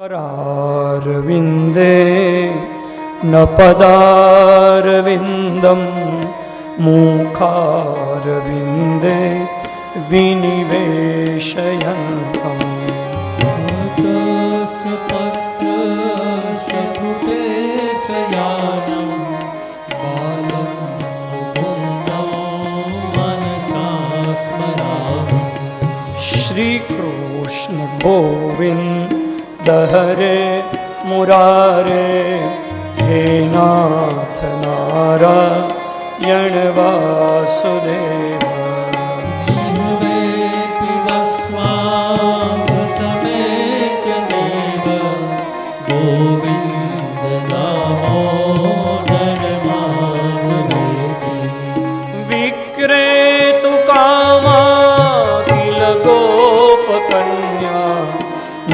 करारविन्दे न पदारविन्दं मुखारविन्दे विनिवेशयन्तम् सपुटे शयानं बालं मुकुन्दं मनसा स्मरामि श्रीकृष्ण गोविन्द લહરે મુરારે હે નાથ નારાયણ વાસુદેવ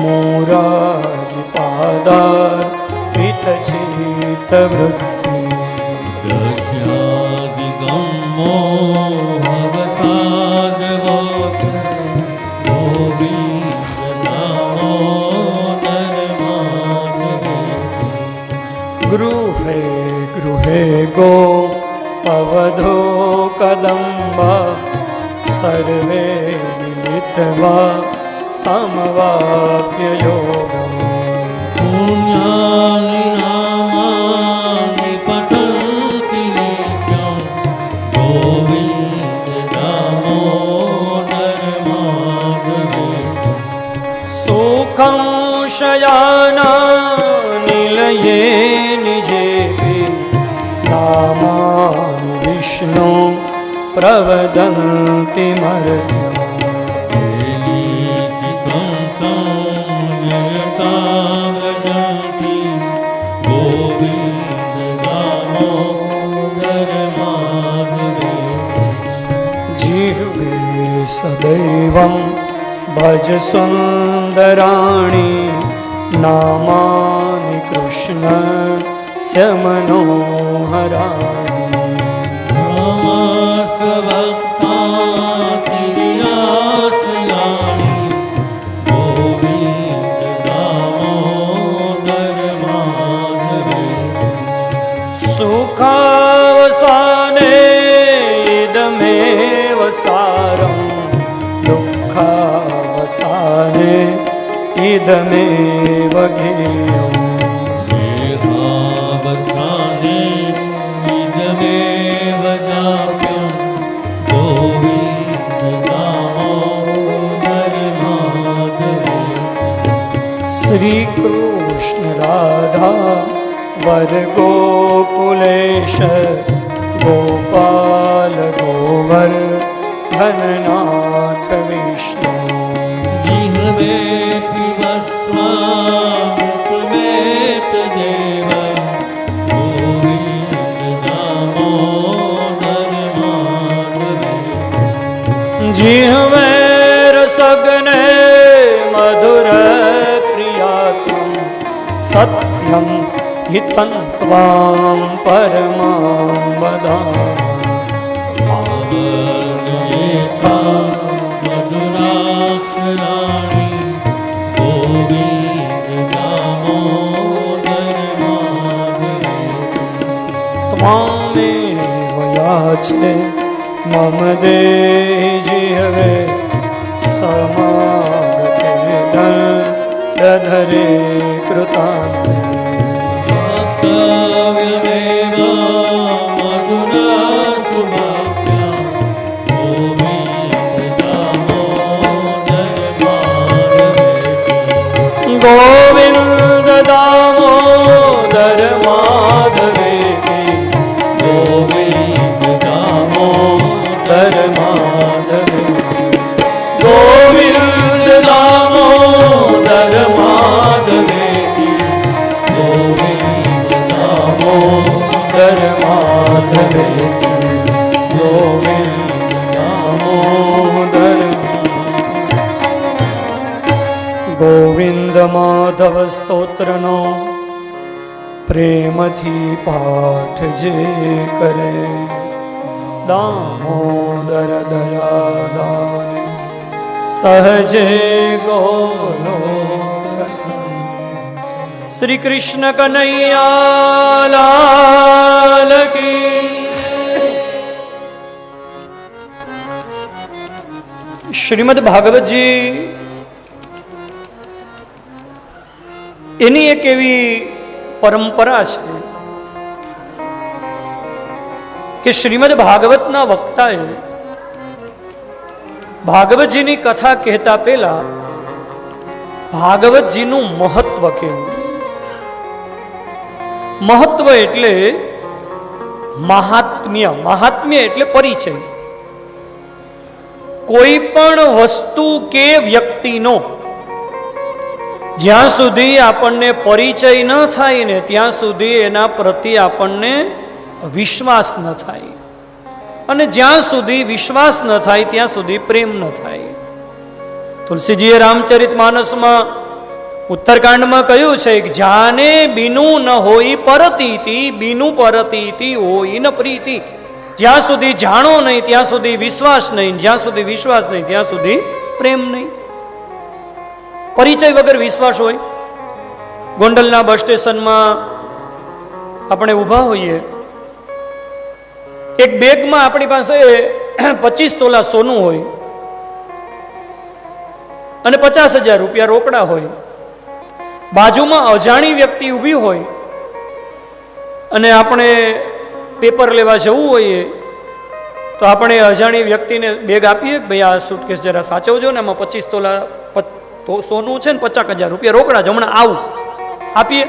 મોરારિપાદાર વિતચિત વૃત્તિ યજ્ઞાદિગમો ભવસાગવોત ગૃહે ગૃહે ગો અવધો કદંબા સર્વે મિલિતવા योगम् पुण्यानि नामानि पठन्ति नित्यं गोविन्ददामोदरमाधवेति सुखं शयाना निलये निजेपि नामानि विष्णु प्रवदन्ति मर्त्यम् सदैवं भज सुन्दराणि नामानि कृष्णस्य मनोहराणि दुःखावसाने इदमेव गेयम् देहावसाने इदमेव जाप्यं गोविन्ददामोदरमाधवेति श्रीकृष्ण राधा वरगोकुलेश गोपाल गोवर गोविन्ददामोदरमाधवेति जिह्वेर सगने मधुर प्रियात्मं सत्यं हितं त्वां परमां वदामि आवरणयेथा मधुराक्षराणि गोविन्ददामोदरमाधवेति त्वामेव याचे मम देहि जिह्वे समागते दधरे कृतान्ते वक्तव्यमेव मधुरा सुभाव्या गोविन्ददामोदरमाधवेति गोविन्द दामोदर माधवेति ગોવિંદ માધવ સ્તોત્રનો પ્રેમથી પાઠ જે કરે. દામોદર દયાદાન સહજે ગોલો શ્રી કૃષ્ણ કનૈયા શ્રીમદ ભાગવતજી એની એક એવી પરંપરા છે કે શ્રીમદ ભાગવતના વક્તાએ ભાગવતજીની કથા કહેતા પહેલા ભાગવતજીનું મહત્વ કેવું મહત્વ એટલે મહાત્મ્ય. મહાત્મ્ય એટલે પરિચય. કોઈ પણ વસ્તુ કે વ્યક્તિનો જ્યાં સુધી આપણને પરિચય ન થાય ને ત્યાં સુધી એના પ્રત્યે આપણને વિશ્વાસ ન થાય. અને જ્યાં સુધી વિશ્વાસ ન થાય, ત્યાં સુધી પ્રેમ ન થાય. તુલસીજીએ રામચરિત માનસમાં ઉત્તરકાંડમાં કહ્યું છે કે, જાને બીનું ન હોય પરતીતિ, બીનું પરતીતિ હોય ન પ્રીતિ. જ્યાં સુધી જાણો નહીં, ત્યાં સુધી વિશ્વાસ નહીં, જ્યાં સુધી વિશ્વાસ નહીં, ત્યાં સુધી પ્રેમ નહીં. પરિચય વગર વિશ્વાસ હોય. ગોંડલના બસ સ્ટેશનમાં આપણે ઊભા હોઈએ. એક બેગમાં આપણી પાસે પચીસ તોલા સોનું હોય અને પચાસ હજાર રૂપિયા રોકડા હોય. બાજુમાં અજાણી વ્યક્તિ ઊભી હોય અને આપણે પેપર લેવા જવું હોઈએ, તો આપણે અજાણી વ્યક્તિને બેગ આપીએ કે ભાઈ આ સુટકેસ જરા સાચવજો ને એમાં પચીસ તોલા તો સોનું છે ને પચાસ હજાર રૂપિયા રોકડા જમણા આવું. આપીએ?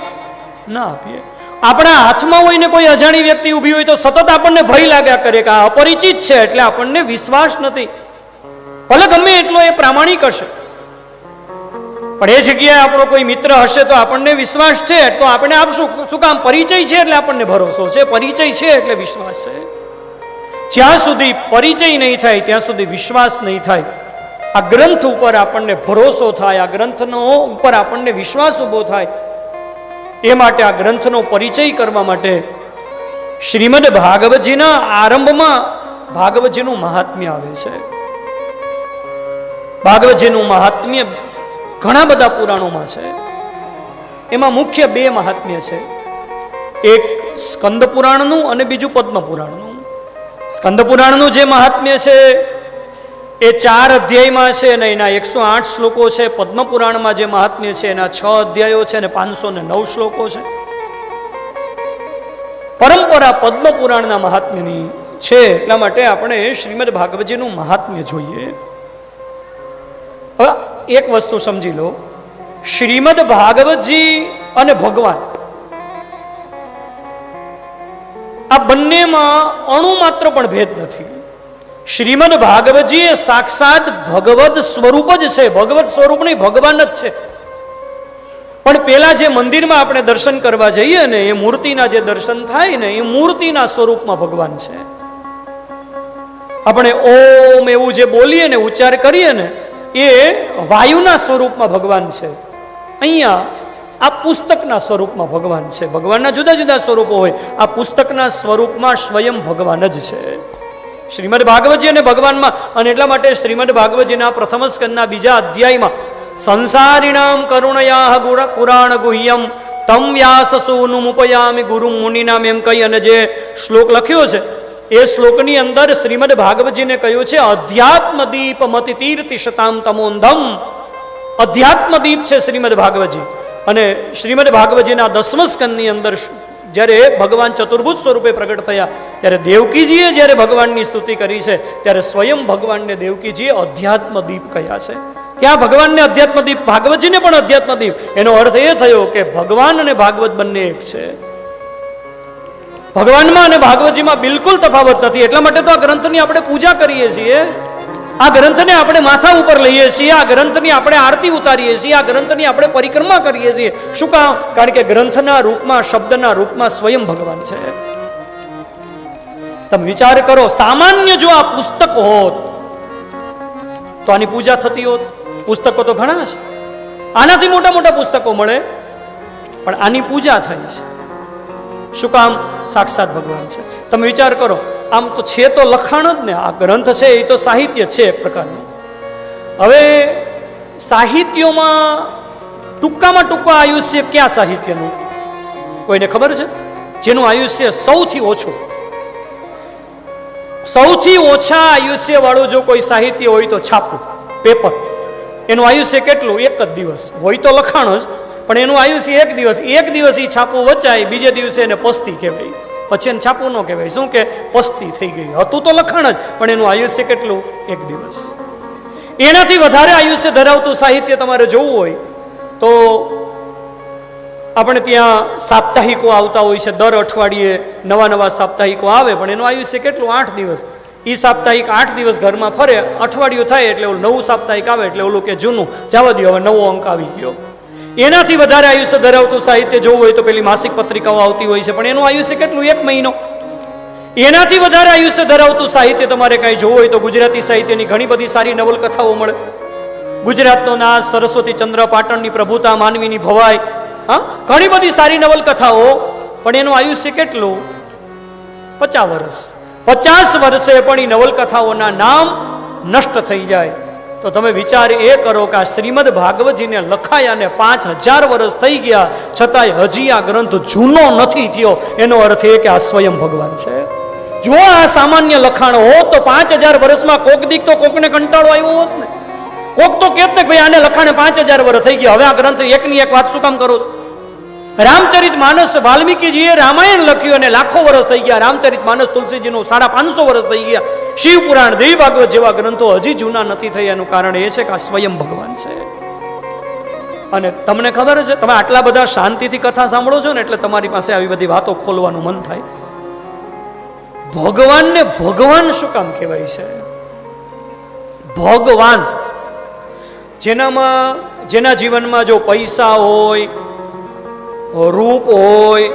ના આપીએ. આપણા હાથમાં હોય ને કોઈ અજાણી વ્યક્તિ ઊભી હોય તો સતત આપણને ભય લાગ્યા કરે કે આ અપરિચિત છે એટલે આપણને વિશ્વાસ નથી. ભલે ગમે એટલો એ પ્રામાણિક હશે. પણ એ જગ્યાએ આપણો કોઈ મિત્ર હશે તો આપણને વિશ્વાસ છે. તો આપણે આપશું શું કામ પરિચય છે એટલે આપણને ભરોસો છે? પરિચય છે એટલે વિશ્વાસ છે? જ્યાં સુધી પરિચય નહીં થાય, ત્યાં સુધી વિશ્વાસ નહીં થાય. આ ગ્રંથ ઉપર આપણને ભરોસો થાય, આ ગ્રંથનો ઉપર આપણને વિશ્વાસ ઊભો થાય. એ માટે આ ગ્રંથનો પરિચય કરવા માટે શ્રીમદ ભાગવતજીના આરંભમાં ભાગવતજીનું મહાત્મ્ય આવે છે. ભાગવતજીનું મહાત્મ્ય ઘણા બધા પુરાણોમાં છે. એમાં મુખ્ય બે મહાત્મ્ય છે. એક સ્કંદ પુરાણનું અને બીજું પદ્મ પુરાણનું સ્કંદ પુરાણનું જે મહાત્મ્ય છે એ ચાર અધ્યાયમાં છે અને એના એકસો આઠ શ્લોકો છે. પદ્મપુરાણમાં જે મહાત્મ્ય છે એના છ અધ્યાયો છે અને પાંચસો ને નવ શ્લોકો છે. પરંપરા પદ્મપુરાણના મહાત્મ્યની છે એટલા માટે આપણે શ્રીમદ ભાગવતજીનું મહાત્મ્ય જોઈએ. હવે એક વસ્તુ સમજી લો. શ્રીમદ ભાગવતજી અને ભગવાન આ બંનેમાં અણુ માત્ર પણ ભેદ નથી. શ્રીમદ ભાગવતજી એ સાક્ષાત ભગવત સ્વરૂપ જ છે. ભગવત સ્વરૂપ નહીં, ભગવાન જ છે. પણ પેલા જે મંદિરમાં આપણે દર્શન કરવા જઈએ ને, એ મૂર્તિના જે દર્શન થાય ને, એ મૂર્તિના સ્વરૂપમાં ભગવાન છે. આપણે ઓમ એવું જે બોલીએ ને, ઉચ્ચાર કરીએ ને, એ વાયુના સ્વરૂપમાં ભગવાન છે. અહીંયા આ પુસ્તકના સ્વરૂપમાં ભગવાન છે. ભગવાનના જુદા જુદા સ્વરૂપો હોય. આ પુસ્તકના સ્વરૂપમાં સ્વયં ભગવાન જ છે. શ્રીમદ ભાગવતજી અને ભગવાનમાં, અને એટલા માટે શ્રીમદ ભાગવતજીના પ્રથમ સ્કંદના બીજા અધ્યાયમાં, સંસારિણામ કરુણયા ગુણ પુરાણ ગુહ્યમ, તમ વ્યાસ સોનુમુપયામી ગુરુ મુનિનામ એમ કહી અને જે શ્લોક લખ્યો છે, એ શ્લોકની અંદર શ્રીમદ ભાગવતજીને કહ્યું છે અધ્યાત્મ દીપ મતિ તીર્તિ શતામ તમોંધમ અધ્યાત્મ દીપ છે શ્રીમદ ભાગવતજી. અને શ્રીમદ ભાગવતજીના દસમ સ્કંદની અંદર જ્યારે ભગવાન ચતુર્ભુજ સ્વરૂપે પ્રગટ થયા, ત્યારે દેવકીજીએ જ્યારે ભગવાનની સ્તુતિ કરી છે, ત્યારે સ્વયં ભગવાનને દેવકીજીએ અધ્યાત્મ દીપ કહ્યા છે. ત્યાં ભગવાનને અધ્યાત્મ દીપ ભાગવતજીને પણ અધ્યાત્મ દીપ એનો અર્થ એ થયો કે ભગવાન અને ભાગવત બંને એક છે. ભગવાનમાં અને ભાગવતજીમાં બિલકુલ તફાવત નથી. એટલા માટે તો આ ગ્રંથની આપણે પૂજા કરીએ છીએ. આ ગ્રંથને આપણે માથા ઉપર લઈએ છીએ, આ ગ્રંથની આપણે આરતી ઉતારીએ છીએ, આ ગ્રંથની આપણે પરિક્રમા કરીએ છીએ. શું કામ? કારણ કે ગ્રંથના રૂપમાં, શબ્દના રૂપમાં સ્વયં ભગવાન છે. તમે વિચાર કરો, સામાન્ય જો આ પુસ્તક હોત, તો આની પૂજા થતી હોત. પુસ્તકો તો ઘણા છે. આનાથી મોટા મોટા પુસ્તકો મળે, પણ આની પૂજા થાય છે. શું કામ? સાક્ષાત ભગવાન છે. તમે વિચાર કરો આમ તો છે તો લખાણ જ ને આ ગ્રંથ છે, એ તો સાહિત્ય છે એક પ્રકારનું. હવે સાહિત્યોમાં ટૂંકામાં ટૂંકા આયુષ્ય ક્યાં સાહિત્યનું? કોઈને ખબર છે? જેનું આયુષ્ય સૌથી ઓછું. સૌથી ઓછા આયુષ્ય વાળું જો કોઈ સાહિત્ય હોય તો છાપું પેપર. એનું આયુષ્ય કેટલું? એક જ દિવસ. હોય તો લખાણ જ, પણ એનું આયુષ્ય એક દિવસ. એક દિવસ એ છાપું વચાય, બીજે દિવસે એને પસ્તી કહેવાય. પછી એને છાપું ન કહેવાય. શું કે? પસ્તી થઈ ગઈ. હતું તો લખાણ જ, પણ એનું આયુષ્ય કેટલું? એક દિવસ. એનાથી વધારે આયુષ્ય ધરાવતું સાહિત્ય તમારે જોવું હોય, તો આપણે ત્યાં સાપ્તાહિકો આવતા હોય છે. દર અઠવાડિયે નવા નવા સાપ્તાહિકો આવે, પણ એનું આયુષ્ય કેટલું? આઠ દિવસ. એ સાપ્તાહિક આઠ દિવસ ઘરમાં ફરે, અઠવાડિયું થાય એટલે નવું સાપ્તાહિક આવે એટલે ઓલું કે જૂનું. જવા દો હવે નવો અંક આવી ગયો. એનાથી વધારે આયુષ્ય ધરાવતું સાહિત્ય જોવું હોય તો પેલી માસિક પત્રિકાઓ આવતી હોય છે. પણ એનું આયુષ્ય કેટલું? એક મહિનો. એનાથી વધારે આયુષ્ય ધરાવતું સાહિત્ય તમારે કાંઈ જોવું હોય તો ગુજરાતી સાહિત્યની ઘણી બધી સારી નવલકથાઓ મળે. ગુજરાતનો નાશ સરસ્વતી ચંદ્ર પાટણની પ્રભુતા માનવીની ભવાઈ, હા? ઘણી બધી સારી નવલકથાઓ, પણ એનું આયુષ્ય કેટલું? પચાસ વર્ષ. પચાસ વર્ષે પણ એ નવલકથાઓના નામ નષ્ટ થઈ જાય. તો તમે વિચાર એ કરો કે આ શ્રીમદ ભાગવતજીને લખાયાને પાંચ હજાર વર્ષ થઈ ગયા, છતાંય હજી આ ગ્રંથ જૂનો નથી થયો. એનો અર્થ એ કે આ સ્વયં ભગવાન છે. જો આ સામાન્ય લખાણ હોત તો પાંચ હજાર વર્ષમાં કોક દીક તો કોકને કંટાળો આવ્યો હોત ને. કોક તો કેત ને ભાઈ આને લખાણે પાંચ હજાર વર્ષ થઈ ગયા. હવે આ ગ્રંથ એકની એક વાત શું કામ કરો છો? રામચરિત માનસ વાલ્મીકીજીએ રામાયણ લખ્યું અને લાખો વર્ષ થઈ ગયા. રામચરિત માનસ તુલસીજીનું સાડા પાંચસો વર્ષ થઈ ગયા. શિવ પુરાણ દેવી ભાગવત જેવા ગ્રંથો હજી જૂના નથી થયા એનું કારણ એ છે કે આ સ્વયં ભગવાન છે. અને તમને ખબર છે, તમે આટલા બધા શાંતિથી કથા સાંભળો છો ને, એટલે તમારી પાસે આવી બધી વાતો ખોલવાનું મન થાય. ભગવાનને ભગવાન શું કામ કહેવાય છે? ભગવાન. જેનામાં, જેના જીવનમાં જો પૈસા હોય રૂપ હોય,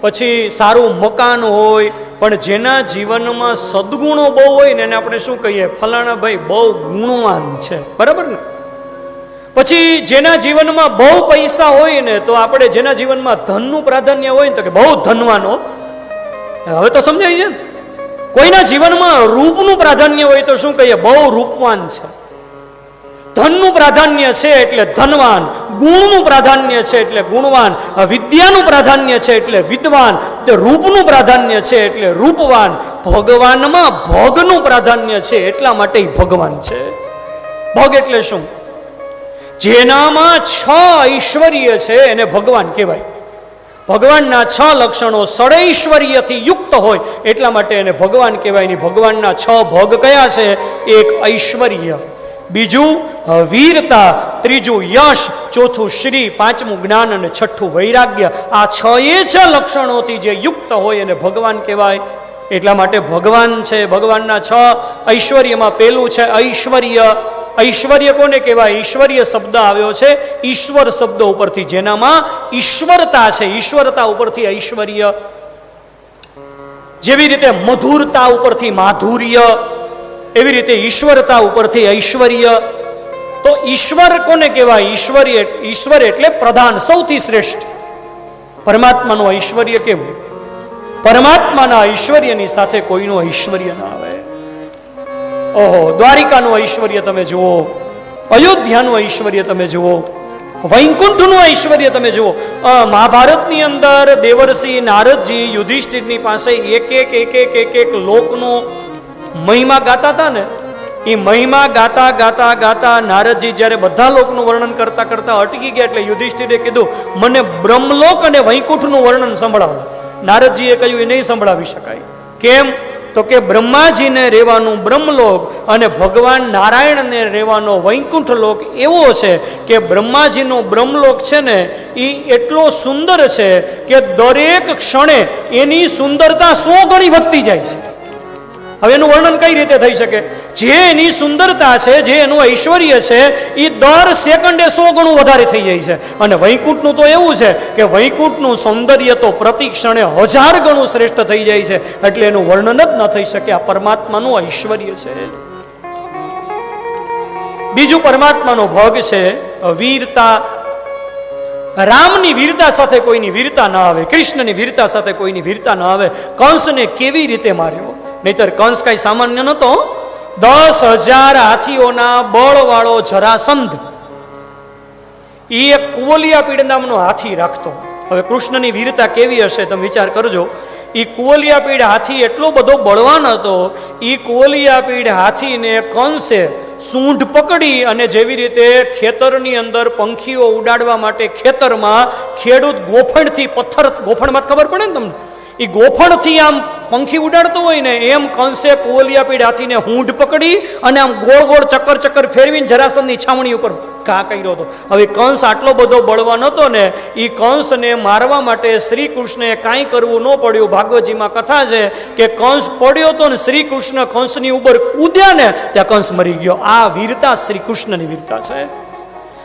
પછી સારું મકાન હોય, પણ જેના જીવનમાં સદગુણો બહુ હોય ને એને આપણે શું કહીએ? ફલાણા ભાઈ બહુ ગુણવાન છે. બરાબર ને? પછી જેના જીવનમાં બહુ પૈસા હોય ને, તો આપણે જેના જીવનમાં ધનનું પ્રાધાન્ય હોય ને, તો કે બહુ ધનવાનો હવે તો સમજાય છે કોઈના જીવનમાં રૂપનું પ્રાધાન્ય હોય તો શું કહીએ? બહુ રૂપવાન છે. ધનનું પ્રાધાન્ય છે એટલે ધનવાન, ગુણનું પ્રાધાન્ય છે એટલે ગુણવાન વિદ્યાનું પ્રાધાન્ય છે એટલે વિદ્વાન રૂપનું પ્રાધાન્ય છે એટલે રૂપવાન, ભગવાનમાં ભોગનું પ્રાધાન્ય છે એટલા માટે ભગવાન છે. ભોગ એટલે શું? જેનામાં છ ઐશ્વર્ય છે એને ભગવાન કહેવાય. ભગવાનના છ લક્ષણો સડૈશ્વર્યથી યુક્ત હોય એટલા માટે એને ભગવાન કહેવાય. નહીં ભગવાનના છ ભોગ કયા છે? એક ઐશ્વર્ય. બીજું વીરતા, ત્રીજું, યશ, ચોથું, શ્રી, પાંચમું, જ્ઞાન અને છઠ્ઠું, વૈરાગ્ય. આ છ એ છ લક્ષણોથી જે યુક્ત હોય એને ભગવાન કહેવાય. એટલા માટે ભગવાન છે, ભગવાનના છ. ઐશ્વર્યમાં પેલું છે ઐશ્વર્ય. ઐશ્વર્ય કોને કહેવાય? ઈશ્વર્ય શબ્દ આવ્યો છે. ઈશ્વર શબ્દ ઉપરથી જેનામાં ઈશ્વરતા છે. ઈશ્વરતા ઉપરથી ઐશ્વર્ય. જેવી રીતે મધુરતા ઉપરથી માધુર્ય. એવી રીતે ઈશ્વરતા ઉપરથી ઐશ્વર્ય. તો ઈશ્વર કોને કહેવાય? ઈશ્વર્ય, ઈશ્વર એટલે પ્રધાન, સૌથી શ્રેષ્ઠ. પરમાત્માનું ઐશ્વર્ય કેવું? પરમાત્માના ઐશ્વર્યની સાથે કોઈનું ઐશ્વર્ય ના આવે. ઓહો, દ્વારિકાનું ઐશ્વર્ય તમે જુઓ, અયોધ્યાનું ઐશ્વર્ય તમે જુઓ, વૈકુંઠનું ઐશ્વર્ય તમે જુઓ. મહાભારતની અંદર દેવર્ષિ નારદજી યુધિષ્ઠિરની પાસે એક એક એક એક એક એક લોકનો મહિમા ગાતા હતા ને, એ મહિમા ગાતા ગાતા ગાતા નારદજી જ્યારે બધા લોકનું વર્ણન કરતા કરતા અટકી ગયા એટલે યુધિષ્ઠિરે કીધું, મને બ્રહ્મલોક અને વૈકુંઠનું વર્ણન સંભળાવો. નારદજીએ કહ્યું, એ નહીં સંભળાવી શકાય. કેમ? તો કે બ્રહ્માજીને રહેવાનું બ્રહ્મલોક અને ભગવાન નારાયણને રહેવાનો વૈકુંઠ લોક એવો છે કે બ્રહ્માજીનો બ્રહ્મલોક છે ને, એ એટલો સુંદર છે કે દરેક ક્ષણે એની સુંદરતા સો ગણી વધતી જાય છે. હવે એનું વર્ણન કઈ રીતે થઈ શકે? જે એની સુંદરતા છે, જે એનું ઐશ્વર્ય છે એ દર સેકન્ડે સો ગણું વધારે થઈ જાય છે. અને વૈકુંઠનું તો એવું છે કે વૈકુંઠનું સૌંદર્ય તો પ્રતિ ક્ષણે હજાર ગણું શ્રેષ્ઠ થઈ જાય છે. એટલે એનું વર્ણન જ ન થઈ શકે. આ પરમાત્માનું ઐશ્વર્ય છે. બીજું પરમાત્માનો ભોગ છે વીરતા રામની વીરતા સાથે કોઈની વીરતા ન આવે, કૃષ્ણની વીરતા સાથે કોઈની વીરતા ન આવે, કંસને કેવી રીતે માર્યો? નહીતર કંસ કઈ સામાન્ય નહોતો દસ હજાર હાથીઓના બળવાળો જરાસંધ. એ એક કુવલિયા પીડ નામનો હાથી રાખતો. હવે કૃષ્ણની વીરતા કેવી હશે તમે વિચાર કરજો. એ કુવલિયા પીડ હાથી એટલો બધો બળવાન હતો એ કુવલિયા પીડ હાથીને કંસે સૂંઢ પકડી અને જેવી રીતે ખેતરની અંદર પંખીઓ ઉડાડવા માટે ખેતરમાં ખેડૂત ગોફણથી પથ્થર, ગોફણમાં ખબર પડે ને તમને? એ ગોફણથી આમ પંખી ઉડાડતો હોય ને, એમ કંસે કોલિયા પીડ હાથીને હૂંઢ પકડી અને આમ ગોળ ગોળ ચક્કર ચક્કર ફેરવીને જરાસંદની છાવણી ઉપર ઘા કર્યો હતો? હવે કંસ આટલો બધો બળવાન હતો ને એ કંસને મારવા માટે શ્રી કૃષ્ણે કાંઈ કરવું ન પડ્યું. ભાગવતજીમાં કથા છે કે કંસ પડ્યો તો ને શ્રી કૃષ્ણ કંસની ઉપર કૂદ્યા ને, ત્યાં કંસ મરી ગયો. આ વીરતા શ્રી કૃષ્ણની વીરતા છે.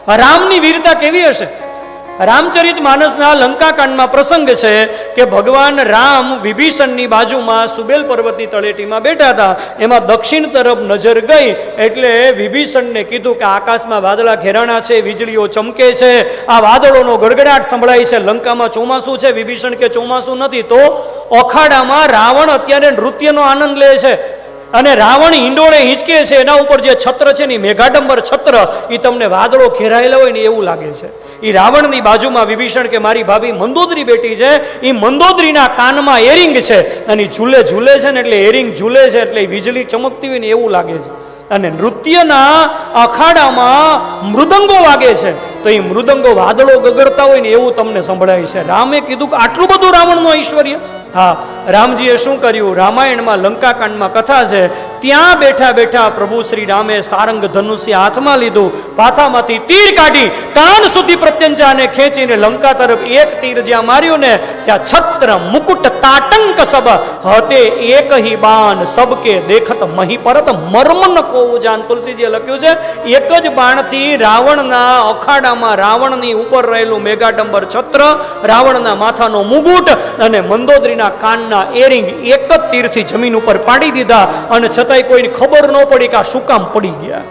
રામની વીરતા કેવી હશે? રામચરિત માનસના લંકાકાંડમાં પ્રસંગ છે કે ભગવાન રામ વિભીષણની બાજુમાં સુબેલ પર્વતની તળેટીમાં બેઠા હતા. એમાં દક્ષિણ તરફ નજર ગઈ એટલે વિભીષણને કીધું કે આકાશમાં વાદળા ઘેરાણા છે, વીજળીઓ ચમકે છે. આ વાદળોનો ગડગડાટ સંભળાય છે. લંકામાં ચોમાસું છે, વિભીષણ કે ચોમાસું નથી તો અખાડામાં રાવણ અત્યારે નૃત્યનો આનંદ લે છે. અને રાવણ હિંડોળે હિંચકે છે. એના ઉપર જે છત્ર છે ને મેઘાડંબર છત્ર એ તમને વાદળો ઘેરાયેલા હોય ને એવું લાગે છે. એ રાવણની બાજુમાં વિભીષણ કે મારી ભાભી મંદોદરી બેઠી છે એ મંદોદરીના કાનમાં એરિંગ છે અને ઝૂલે ઝૂલે છે ને એટલે એરિંગ ઝૂલે છે એટલે વીજળી ચમકતી હોય ને એવું લાગે છે. અને નૃત્યના અખાડામાં મૃદંગો વાગે છે. તો એ મૃદંગો વાદળો ગગડતા હોય ને એવું તમને સંભળાય છે. રામે કીધું કે આટલું બધું રાવણનું ઐશ્વર્ય? હા, રામજીએ શું કર્યું? રામાયણમાં, લંકાકાંડમાં કથા છે. ત્યાં બેઠા બેઠા પ્રભુ શ્રી રામે સારંગ ધનુષ્ય હાથમાં લીધું. પાથામાંથી તીર કાઢી, કાન સુધી પ્રત્યંચાને ખેંચીને લંકા તરફ એક તીર જ્યાં માર્યું ને, ત્યાં છત્ર મુકુટ તાટંક સબ હતે એક હિ બાણ સબકે દેખત મહી પરત મર્મન કોવું જાન. તુલસીજીએ લખ્યું છે, એક જ બાણથી રાવણના અખાડામાં રાવણની ઉપર રહેલું મેગાડંબર છત્ર, રાવણના માથાનો મુગુટ અને મંદોદરીના કાનના એરિંગ એક જ તીરથી જમીન ઉપર પાડી દીધા અને છતાંય કોઈને ખબર ન પડી કે આ શું કામ પડી ગયા.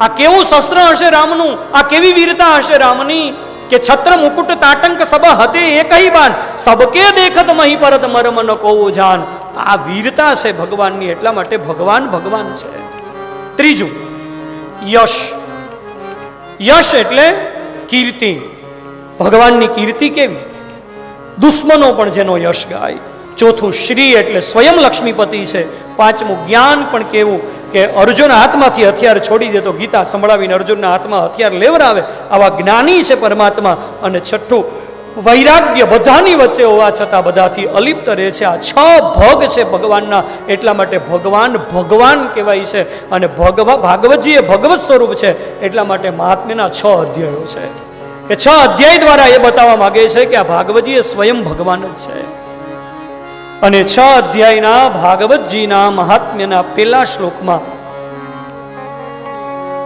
આ કેવું શસ્ત્ર હશે રામનું? આ કેવી વીરતા હશે રામની? કે છત્ર મુકુટ તાટંક સભા હતે એકહી બાન? સબકે દેખત મહી પરત મરમ ન કોવું જાન? આ વીરતા છે ભગવાનની, એટલા માટે ભગવાન ભગવાન છે. ત્રીજું, યશ. યશ એટલે કીર્તિ. ભગવાનની કીર્તિ કેવી? દુશ્મનો પણ જેનો યશ ગાય. ચોથું શ્રી એટલે સ્વયં લક્ષ્મીપતિ છે. પાંચમું જ્ઞાન પણ કેવું કે અર્જુન હાથમાંથી હથિયાર છોડી દે તો ગીતા સંભળાવીને અર્જુનના હાથમાં હથિયાર લેવરાવે. આવા જ્ઞાની છે પરમાત્મા. અને છઠ્ઠું, વૈરાગ્ય બધાની વચ્ચે હોવા છતાં બધાથી અલિપ્ત રહે છે. આ છ ભગ છે ભગવાનના. એટલા માટે ભગવાન ભગવાન કહેવાય છે. અને ભગવા ભાગવતજી એ ભગવત સ્વરૂપ છે. એટલા માટે મહાત્મ્યના છ અધ્યાયો છે. કે છ અધ્યાય દ્વારા એ બતાવવા માંગે છે કે આ ભાગવતજી એ સ્વયં ભગવાન જ છે. અને છ અધ્યાયના ભાગવતજીના મહાત્મ્યના પેલા શ્લોકમાં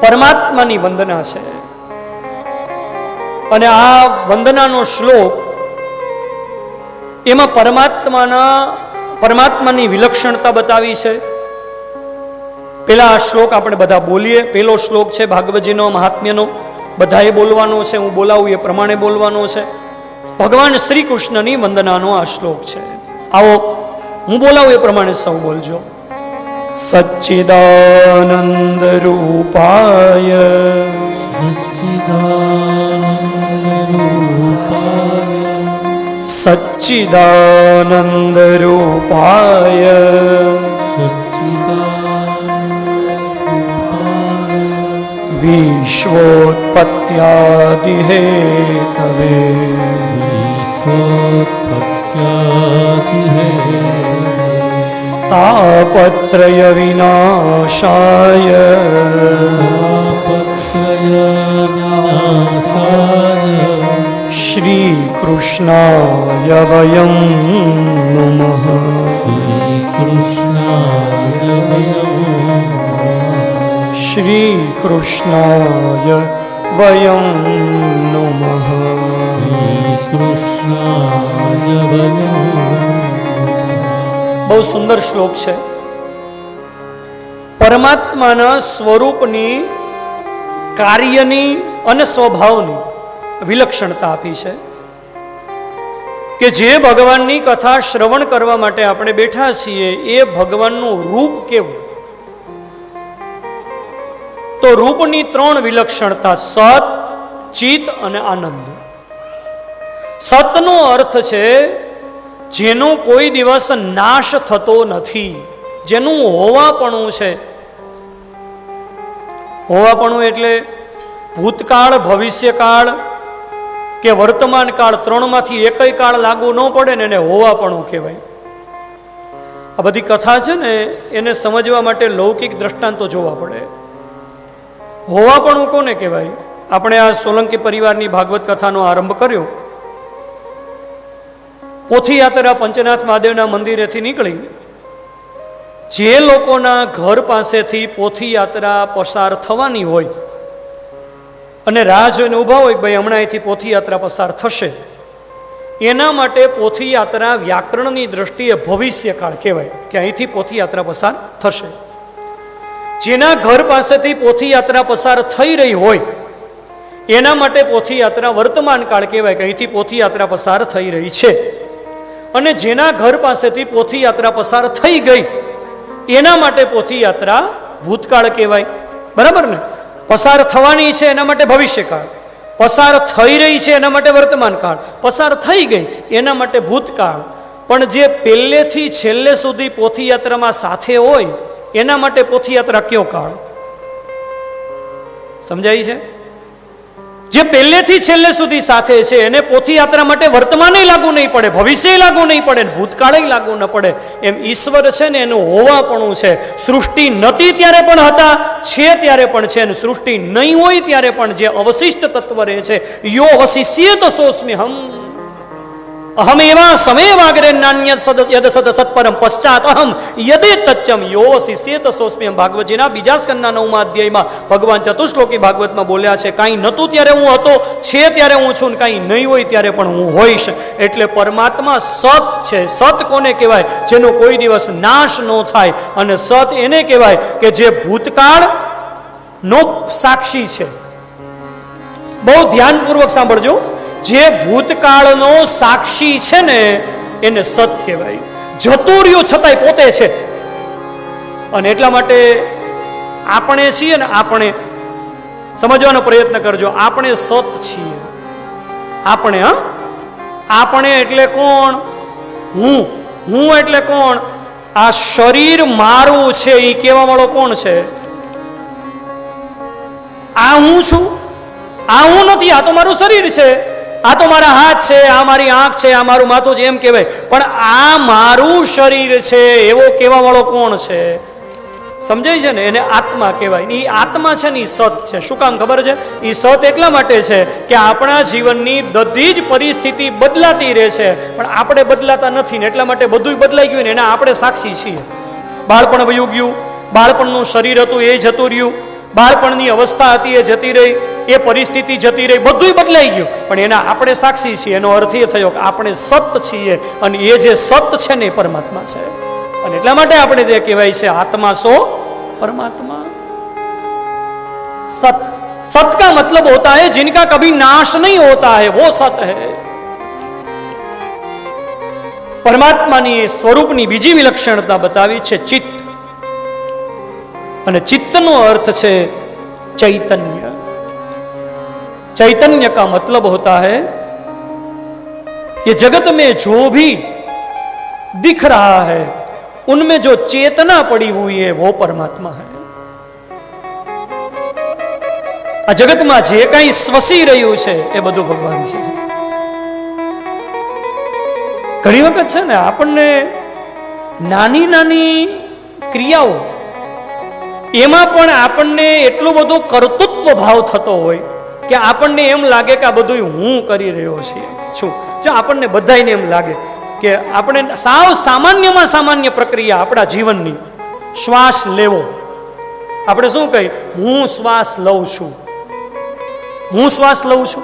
પરમાત્માની વંદના છે. અને આ વંદનાનો શ્લોક એમાં પરમાત્માના પરમાત્માની વિલક્ષણતા બતાવી છે. પેલા આ શ્લોક આપણે બધા બોલીએ. પેલો શ્લોક છે ભાગવતજીનો મહાત્મ્યનો. બધાએ બોલવાનો છે, હું બોલાવું એ પ્રમાણે બોલવાનો છે. ભગવાન શ્રી કૃષ્ણની વંદનાનો આ શ્લોક છે. આવો, હું બોલાવું એ પ્રમાણે સૌ બોલજો. સચ્ચિદાનંદ રૂપાય. સચ્ચિદાનંદ રૂપાય. વિશ્વોત્પત્યાદિહેતવે તાપત્રય વિનાશાય શ્રીકૃષ્ણાય વયમ નમઃ શ્રીકૃષ્ણાય વયમ નમઃ બહુ સુંદર શ્લોક છે. પરમાત્માના સ્વરૂપની કાર્યની અને સ્વભાવની વિલક્ષણતા આપી છે કે જે ભગવાનની કથા શ્રવણ કરવા માટે આપણે બેઠા છીએ એ ભગવાનનું રૂપ કેવું? તો રૂપની ત્રણ વિલક્ષણતા, સત, ચિત્ત અને આનંદ. સતનો અર્થ છે, જેનો કોઈ દિવસ નાશ થતો નથી. જેનું હોવાપણું છે. હોવાપણું એટલે ભૂતકાળ, ભવિષ્યકાળ કે વર્તમાન કાળ ત્રણમાંથી એકય કાળ લાગુ ન પડે ને એને હોવાપણું કહેવાય. આ બધી કથા છે ને, એને સમજવા માટે લૌકિક દ્રષ્ટાંતો જોવા પડે. હોવાપણું કોને કહેવાય? આપણે આ સોલંકી પરિવારની ભાગવત કથાનો આરંભ કર્યો. પોથી યાત્રા પંચનાથ મહાદેવના મંદિરેથી નીકળી. જે લોકોના ઘર પાસેથી પોથી યાત્રા પસાર થવાની હોય અને રાહ જોઈને ઊભા હોય કે ભાઈ હમણાં અહીંથી પોથી યાત્રા પસાર થશે. એના માટે પોથી યાત્રા વ્યાકરણની દ્રષ્ટિએ ભવિષ્યકાળ કહેવાય કે અહીંથી પોથી યાત્રા પસાર થશે. જેના ઘર પાસેથી પોથી યાત્રા પસાર થઈ રહી હોય, એના માટે પોથી યાત્રા વર્તમાન કાળ કહેવાય કે અહીંથી પોથી યાત્રા પસાર થઈ રહી છે. અને જેના ઘર પાસેથી પોથી યાત્રા પસાર થઈ ગઈ, એના માટે પોથી યાત્રા ભૂતકાળ કહેવાય. બરાબર ને? પસાર થવાની છે એના માટે ભવિષ્યકાળ. પસાર થઈ રહી છે એના માટે વર્તમાન કાળ. પસાર થઈ ગઈ, એના માટે ભૂતકાળ. પણ જે પહેલેથી છેલ્લે સુધી પોથી યાત્રામાં સાથે હોય એના માટે પોથીયાત્રા કયો કાળ? સમજાય છે? જે પહેલેથી છેલ્લે સુધી સાથે છે, એને પોથીયાત્રા માટે વર્તમાને લાગુ નહીં પડે, ભવિષ્ય લાગુ નહીં પડે ભૂતકાળે લાગુ ન પડે. એમ ઈશ્વર છે ને, એનું હોવાપણું છે. સૃષ્ટિ નહોતી ત્યારે પણ હતા, છે ત્યારે પણ છે અને સૃષ્ટિ નહીં હોય ત્યારે પણ જે અવશિષ્ટ તત્વ રહે છે, યો અવશિષ્યેત સોસ્મી હમ અહમ એવા સમયવાગ્રે નાન્ય યદ સદ સત્પરમ પશ્ચાત અહમ યદે તચ્ચમ યો શિષ્યેત સોસ્મ્યમ ભાગવતજીના બીજા સ્કંદના નવમા અધ્યાયમાં ભગવાન ચતુશ્લોકી ભાગવતમાં બોલ્યા છે કાંઈ નહોતું ત્યારે હું હતો છે ત્યારે હું છું કાંઈ નહીં હોય ત્યારે પણ હું હોઈશ એટલે પરમાત્મા સત છે સત કોને કહેવાય જેનો કોઈ દિવસ નાશ ન થાય અને સત એને કહેવાય કે જે ભૂતકાળ નો સાક્ષી છે. બહુ ધ્યાનપૂર્વક સાંભળજો. જે ભૂતકાળનો સાક્ષી છે ને, એને સત કહેવાય. જતું છતાંય પોતે છે. અને એટલા માટે આપણે છીએ ને આપણે. સમજવાનો પ્રયત્ન કરજો, આપણે સત છીએ. આપણે, હા? આપણે એટલે કોણ? હું. હું એટલે કોણ? આ શરીર મારું છે એ કહેવા વાળો કોણ છે? આ હું છું? આ હું નથી, આ તો મારું શરીર છે. આ તો મારા હાથ છે, આ મારી આંખ છે, આ મારું માથું છે, એમ કહેવાય. પણ આ મારું શરીર છે, એવો કહેવા વાળો કોણ છે? સમજાય છે ને? એને આત્મા કહેવાય. એ આત્મા છે ને એ સત છે. શું કામ ખબર છે? એ સત એટલા માટે છે કે આપણા જીવનની બધી જ પરિસ્થિતિ બદલાતી રહે છે. પણ આપણે બદલાતા નથી ને, એટલા માટે બધું બદલાઈ ગયું ને, એના આપણે સાક્ષી છીએ. બાળપણ વયું ગયું. બાળપણનું શરીર હતું, એ જતું રહ્યું. બાળપણની અવસ્થા હતી, એ જતી રહી. એ પરિસ્થિતિ જતી રહી, બધુંય બદલાઈ ગયું. પણ એના આપણે સાક્ષી છીએ, એનો અર્થ એ થયો કે આપણે સત છીએ અને એ જે સત છે ને એ પરમાત્મા છે. અને એટલા માટે આપણે જે કહેવાય છે, આત્મા સો પરમાત્મા. સત. સત કા મતલબ હોતા હૈ, જિનકા કભી નાશ નહીં હોતા હે, વો સત હૈ. પરમાત્માની સ્વરૂપની બીજી વિલક્ષણતા બતાવી છે ચિત્ત. અને ચિત્તનો અર્થ છે ચૈતન્ય. चैतन्य का मतलब होता है ये जगत में जो भी दिख रहा है उनमें जो चेतना पड़ी हुई है वो परमात्मा है આ જગતમાં જે કાંઈ સ્વસી રહ્યું છે એ બધું ભગવાન છે ઘણી વખત છે ને આપણને નાની નાની ક્રિયાઓ એમાં પણ આપણને એટલો બધો કર્તૃત્વ ભાવ થતો હોય કે આપણને એમ લાગે કે આ બધું હું કરી રહ્યો છીએ છું. જો આપણને બધાયને એમ લાગે કે આપણે સાવ સામાન્યમાં સામાન્ય પ્રક્રિયા આપણા જીવનની, શ્વાસ લેવો. આપણે શું કહી હું શ્વાસ લઉં છું. હું શ્વાસ લઉં છું.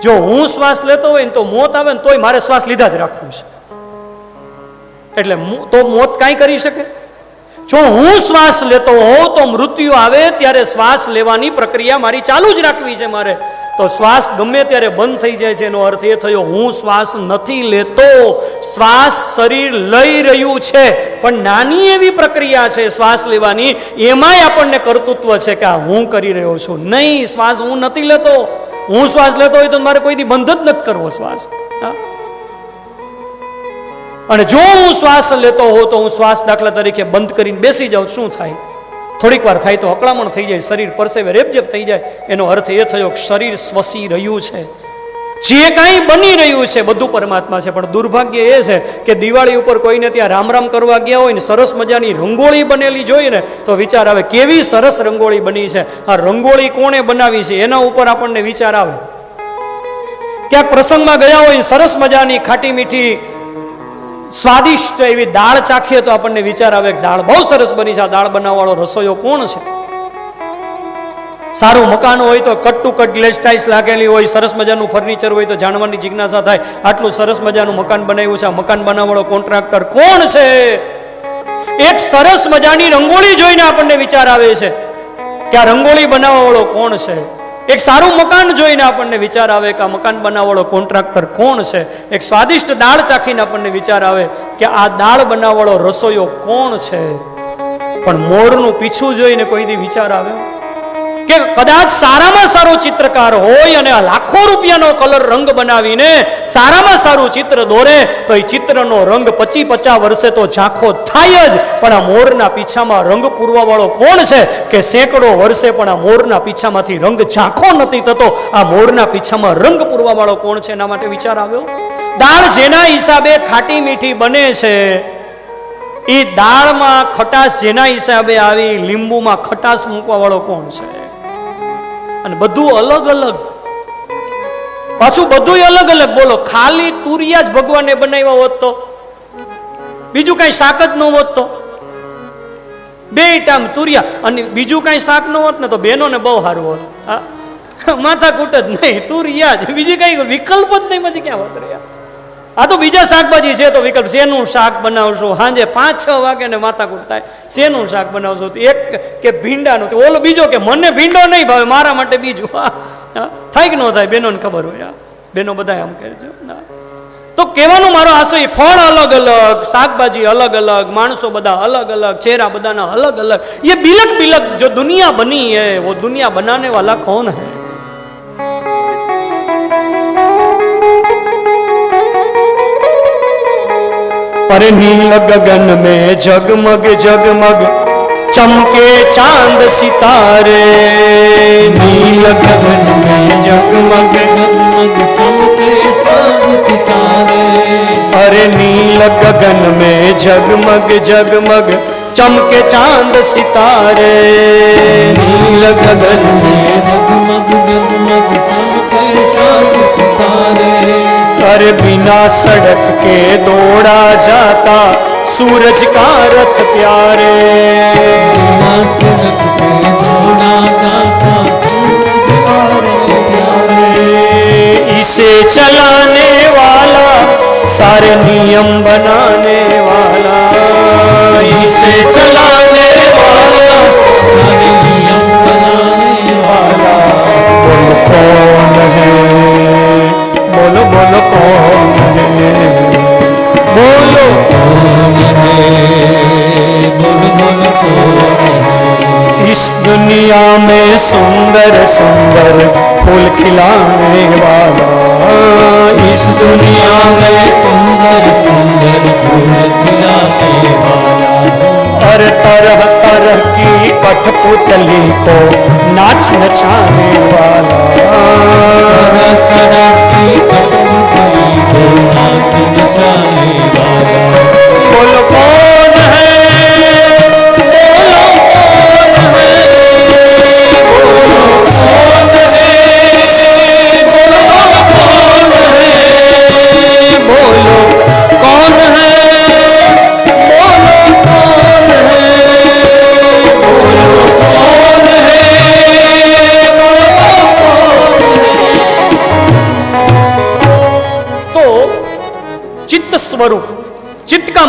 જો હું શ્વાસ લેતો હોય ને તો મોત આવે ને તોય મારે શ્વાસ લીધા જ રાખવું છે. એટલે તો મોત કાંઈ કરી શકે? જો હું શ્વાસ લેતો હોઉં તો મૃત્યુ આવે ત્યારે શ્વાસ લેવાની પ્રક્રિયા મારી ચાલુ જ રાખવી છે મારે. તો શ્વાસ ગમે ત્યારે બંધ થઈ જાય છે એનો અર્થ એ થયો, હું શ્વાસ નથી લેતો, શ્વાસ શરીર લઈ રહ્યું છે. પણ નાની એવી પ્રક્રિયા છે શ્વાસ લેવાની, એમાંય આપણને કર્તૃત્વ છે કે આ હું કરી રહ્યો છું. નહીં, શ્વાસ હું નથી લેતો. હું શ્વાસ લેતો હોય તો મારે કોઈથી બંધ જ નથી કરવો શ્વાસ. હા? અને જો હું શ્વાસ લેતો હોઉં તો હું શ્વાસ દાખલા તરીકે બંધ કરીને બેસી જાઉં, શું થાય? થોડીક વાર થાય તો અકળામણ થઈ જાય, શરીર પરસેવે રેપજેપ થઈ જાય. એનો અર્થ એ થયો કે શરીર શ્વસી રહ્યું છે. જે કાંઈ બની રહ્યું છે, બધું પરમાત્મા છે, પણ દુર્ભાગ્ય એ છે કે દિવાળી ઉપર કોઈને ત્યાં રામ રામ કરવા ગયા હોય ને સરસ મજાની રંગોળી બનેલી જોઈએ ને, તો વિચાર આવે કેવી સરસ રંગોળી બની છે. આ રંગોળી કોણે બનાવી છે? એના ઉપર આપણને વિચાર આવે. ક્યાંક પ્રસંગમાં ગયા હોય સરસ મજાની ખાટી મીઠી સ્વાદિષ્ટ એવી દાળ ચાખીએ તો આપણને વિચાર આવે કે દાળ બહુ સરસ બની છે. આ દાળ બનાવવાળો રસોઈયો કોણ છે? સારું મકાન હોય તો cut to cut glaze tiles લાગેલી હોય, સરસ મજાનું ફર્નિચર હોય તો જાણવાની જિજ્ઞાસા થાય, આટલું સરસ મજાનું મકાન બનાવ્યું છે. આ મકાન બનાવવાળો કોન્ટ્રાક્ટર કોણ છે? એક સરસ મજાની રંગોળી જોઈને આપણને વિચાર આવે છે કે આ રંગોળી બનાવવાવાળો કોણ છે? એક સારું મકાન જોઈને આપણને વિચાર આવે કે આ મકાન બનાવવાળો કોન્ટ્રાક્ટર કોણ છે? એક સ્વાદિષ્ટ દાળ ચાખીને આપણને વિચાર આવે કે આ દાળ બનાવવાળો રસોઈયો કોણ છે? પણ મોરનું પીછું જોઈને કોઈ દી વિચાર આવે? કે કદાચ સારામાં સારો ચિત્રકાર હોય અને લાખો રૂપિયાનો કલર રંગ બનાવીને સારામાં સારું ચિત્ર દોરે, તો એ ચિત્રનો રંગ પચી પચાસ વર્ષે તો ઝાંખો થાય જ. પણ આ મોરના પીછામાં રંગ પૂરવાવાળો કોણ છે? કે સેંકડો વર્ષે પણ આ મોરના પીછામાંથી રંગ ઝાંખો નથી થતો. આ મોરના પીછામાં રંગ પૂરવા વાળો કોણ છે? એના માટે વિચાર આવ્યો. દાળ જેના હિસાબે ખાટી મીઠી બને છે એ દાળમાં ખટાશ જેના હિસાબે આવી લીંબુમાં ખટાશ મૂકવાવાળો કોણ છે? અને બધું અલગ અલગ. પાછું બધું અલગ અલગ. બોલો, ખાલી તુરિયા જ ભગવાને બનાવ્યા હોત તો? બીજું કાંઈ શાક જ ન હોત તો? બે ટામ તુરિયા. અને બીજું કાંઈ શાક ન હોત ને તો બહેનોને બહુ સારું હોત. માથા કૂટ જ નહીં. તુરિયા જ. બીજી કાંઈ વિકલ્પ જ નહીં, પછી ક્યાં વાત રહ્યા? આ તો બીજા શાકભાજી છે, તો વિકલ્પ શેનું શાક બનાવશો? સાંજે પાંચ છ વાગે ને માથા કૂટ શેનું શાક બનાવશો? તો એક કે ભીંડાનું? તો ઓલો બીજો કે, મને ભીંડો નહીં ભાવે, મારા માટે બીજું. થાય કે ન થાય, બેનોને ખબર હોય બેનો બધા આમ કહે છે તો કહેવાનું મારો આશય, ફળ અલગ અલગ, શાકભાજી અલગ અલગ, માણસો બધા અલગ અલગ, ચહેરા બધાના અલગ અલગ. એ બિલક બિલક જો દુનિયા બની હે, વો દુનિયા બનાને વાલા કોણ હે? पर नील गगन में जगमग जगमग, चमके चाँद सितारे। नील गगन में जगमग जगमग, चमके चाँद सितारे। अरे नील गगन में जगमग जगमग, चमके चाँद सितारे। नील गगन में जगमग जगमग, चमके चाँद सितारे। अरे बिना सड़क के दौड़ा जाता। सूरज का रथ प्यारे। नासिक पे दौड़ा जाता सूरज तारे प्यारे। इसे चलाने वाला सारे नियम बनाने वाला। इसे चलाने इस दुनिया में सुंदर सुंदर फूल खिलाने वाला इस दुनिया में सुंदर सुंदर फूल खिलाने वाला हर तरह तरह की कठपुतली को नाच नचाने वाला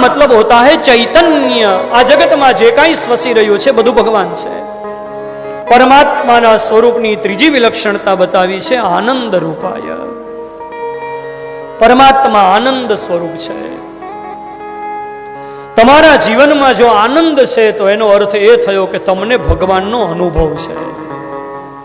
મતલબ હોતા હે ચૈતન્ય. આ જગતમાં જે કાંઈ સ્વસી રહ્યું છે, બધું ભગવાન છે. પરમાત્માના સ્વરૂપની ત્રીજી વિલક્ષણતા બતાવી છે, આનંદ રૂપાય. પરમાત્મા આનંદ સ્વરૂપ છે. તમારા જીવનમાં જો આનંદ છે, તો એનો અર્થ એ થયો કે તમને ભગવાનનો અનુભવ છે.